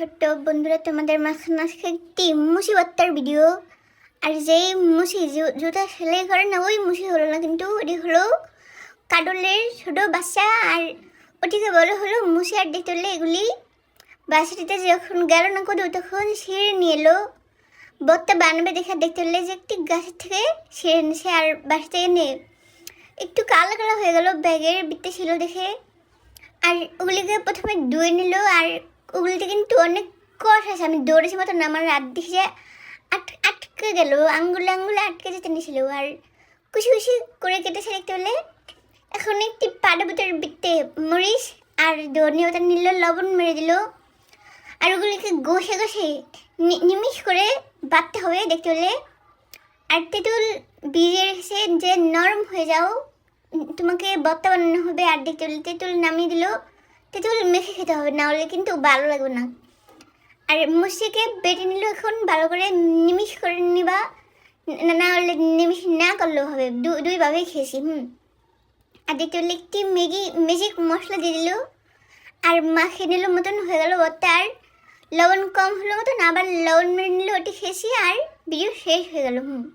ছোট্ট বন্ধুরা, তোমাদের মাঝখানে আজকে একটি মুসিবত্তার ভিডিও আর যেই মুসি জুতা সেলাই করে না, ওই মুসি হলো না, কিন্তু ওটি হলো কাডলের ছোট বাচ্চা। আর ওটিকে বলা হলো মুসি আর দেখতে হলে এগুলি বাসাটিতে যখন গেল না কোথাও, তখন ছিঁড়ে নিয়ে এলো। বত্তা বানাবে দেখে দেখতে হলে যে একটি গাছের থেকে ছিঁড়ে নিছে আর বাসা থেকে নিয়ে একটু কালো কালো হয়ে গেল, ব্যাগের বৃত্তে ছিল দেখে। আর ওগুলিকে প্রথমে ধুয়ে নিল, আর ওগুলিতে কিন্তু অনেক কষ আছে। আমি দৌড়েছি মতো না আমার রাত আট, আটকে গেল। আঙ্গুলে আঙ্গুলে আটকে যেতে নিয়েছিল আর কুচি কুচি করে কেটেছে দেখতে পেলে। এখন একটি পাটাপুতের বৃত্তে মরিচ আর ধনিয়া পাতা নিল, লবণ মেরে দিল। আর ওগুলিকে ঘষে ঘষে নিমিষ করে বাটতে হবে দেখতে পেলে। আর তেঁতুল ভিজে রেখেছে যে নরম হয়ে যাও। তোমাকে বত্তা বানানো হবে আর দেখতে পেলে তেঁতুল নামিয়ে দিল। তেঁতুল মেখে খেতে হবে, না হলে কিন্তু ভালো লাগবে না। আর মুসিকে বেটে নিল এখন ভালো করে নিমিষ করে নিবা, না- হলে নিমিষ না করলেও হবে দুইভাবেই খেয়েছি, হুম। আর দেখতে পেলে একটি ম্যাগি ম্যাজিক মশলা দিয়ে দিল, আর মাখিয়ে নিল মতন হয়ে গেল বত্তা আর লবণ কম হলো মতন, আবার লবণ মেরে নিল ওটি খেয়েছি, আর ভিডিও শেষ হয়ে গেল, হুম।